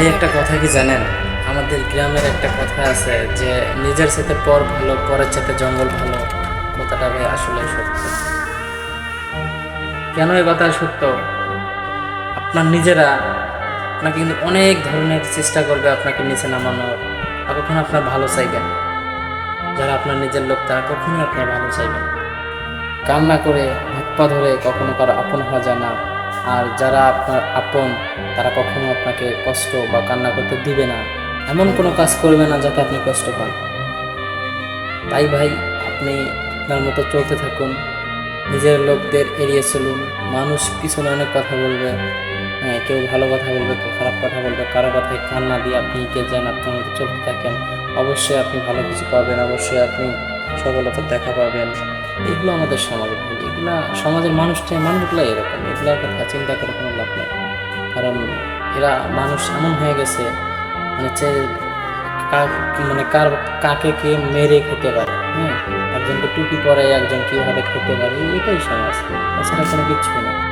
ভাই, একটা কথা কি জানেন? আমাদের গ্রামের একটা কথা আছে যে, নিজের সাথে পর ভালো, পরের সাথে জঙ্গল ভালো। কথাটা ভাই আসলে সত্য। কেন এই কথা সত্য? আপনার নিজেরা আপনাকে কিন্তু অনেক ধরনের চেষ্টা করবে আপনাকে নিচে নামানোর। আর কখনো আপনার ভালো চাইবেন যারা আপনার নিজের লোক, তারা কখনোই আপনার ভালো চাইবেন কান্না করে হাত পা ধরে কখনো কারও আপন হওয়া যায় না। আর যারা আপনার আপন তারা কখনো আপনাকে কষ্ট বা কান্না করতে দিবে না। এমন কোনো কাজ করবে না যাতে আপনি কষ্ট পান। তাই ভাই, আপনি আপনার মতো চলতে থাকুন। নিজের লোকদের এড়িয়ে চলুন। মানুষ পিছনে অনেক কথা বলবে। হ্যাঁ কেউ ভালো কথা বলবে, কেউ খারাপ কথা বলবে। কারও কথায় কান না দিয়ে আপনি এগিয়ে যান আপনার মতো চলতে থাকেন। অবশ্যই আপনি ভালো কিছু পাবেন, অবশ্যই আপনি সফলতা দেখা পাবেন। এগুলো আমাদের সমাজের এগুলা সমাজের মানুষটাই মানুষগুলো এরকম, এগুলোর কথা চিন্তা করে কোনো লাভ নেই। কারণ এরা মানুষ এমন হয়ে গেছে মানে যে মানে কার কাকে কে মেরে খেতে পারে হ্যাঁ? একজনকে টুপি পরে একজন কীভাবে খেতে পারে, এটাই সমাজ। তাছাড়া কোনো কিছুই না।